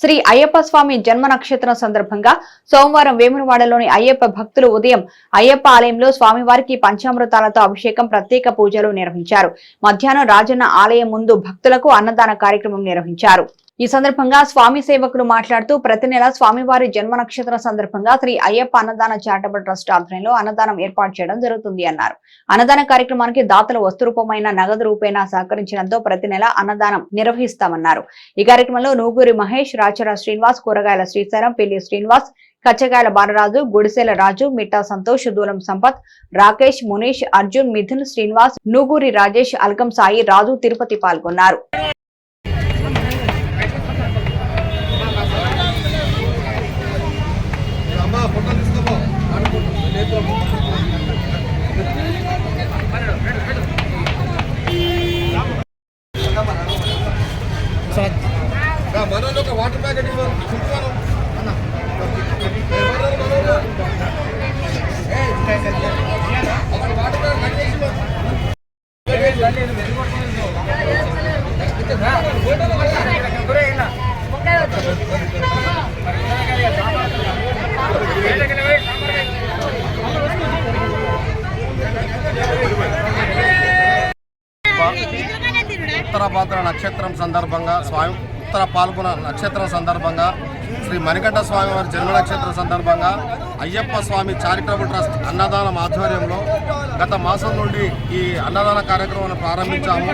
శ్రీ అయ్యప్ప స్వామి జన్మ నక్షత్రం సందర్భంగా సోమవారం వేములవాడలోని అయ్యప్ప భక్తులు ఉదయం అయ్యప్ప ఆలయంలో స్వామివారికి పంచామృతాలతో అభిషేకం ప్రత్యేక పూజలు నిర్వహించారు. మధ్యాహ్నం రాజన్న ఆలయం ముందు భక్తులకు అన్నదాన కార్యక్రమం నిర్వహించారు. ఈ సందర్భంగా స్వామి సేవకులు మాట్లాడుతూ ప్రతి నెల స్వామివారి జన్మ నక్షత్రం సందర్భంగా శ్రీ అయ్యప్ప అన్నదాన చారిటబుల్ ట్రస్ట్ ఆధ్వర్యంలో అన్నదానం ఏర్పాటు చేయడం జరుగుతుంది అన్నారు. అన్నదాన కార్యక్రమానికి దాతలు వస్తురూపమైన నగదు రూపేణా సహకరించడంతో ప్రతి నెల అన్నదానం నిర్వహిస్తామన్నారు. ఈ కార్యక్రమంలో నూగూరి మహేష్ రాచర శ్రీనివాస్ కూరగాయల శ్రీశైలం పెళ్ళి శ్రీనివాస్ కచ్చగాయల బాలరాజు గుడిసెల రాజు మిట్టా సంతోష్ దూలం సంపత్ రాకేష్ మునీష్ అర్జున్ మిథున్ శ్రీనివాస్ నూగూరి రాజేష్ అల్కం సాయి రాజు తిరుపతి పాల్గొన్నారు. ఫోటో తీసుకోపో మనోళ్ళు ఒక వాటర్ ప్యాకెట్ వాటర్ ప్యాకెట్ ఉత్తర పాత్ర నక్షత్రం సందర్భంగా స్వామి ఉత్తర పాల్గొన నక్షత్రం సందర్భంగా శ్రీ మణికంఠ స్వామి వారి జన్మ నక్షత్రం సందర్భంగా అయ్యప్ప స్వామి చారిటబుల్ ట్రస్ట్ అన్నదానం ఆధ్వర్యంలో గత మాసం నుండి ఈ అన్నదాన కార్యక్రమాన్ని ప్రారంభించాము.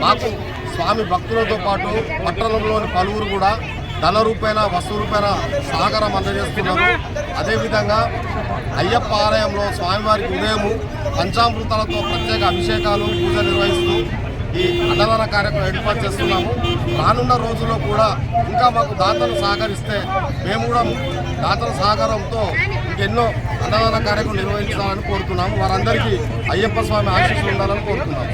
మాకు స్వామి భక్తులతో పాటు పట్టణంలోని పలువురు కూడా ధన రూపేణ వస్తు రూపేణ సహకారం అందజేస్తున్నారు. అదేవిధంగా అయ్యప్ప ఆలయంలో స్వామివారికి ఉదయము పంచామృతాలతో ప్రత్యేక అభిషేకాలు పూజ నిర్వహిస్తూ ఈ అన్నదాన కార్యక్రమం ఏర్పాటు చేస్తున్నాము. రానున్న రోజుల్లో కూడా ఇంకా మాకు దాతలు సహకరిస్తే మేము కూడా దాతల సహకారంతో ఇంకెన్నో అన్నదాన కార్యక్రమం నిర్వహించాలని కోరుతున్నాము. వారందరికీ అయ్యప్ప స్వామి ఆశీస్సులు ఉండాలని కోరుతున్నాము.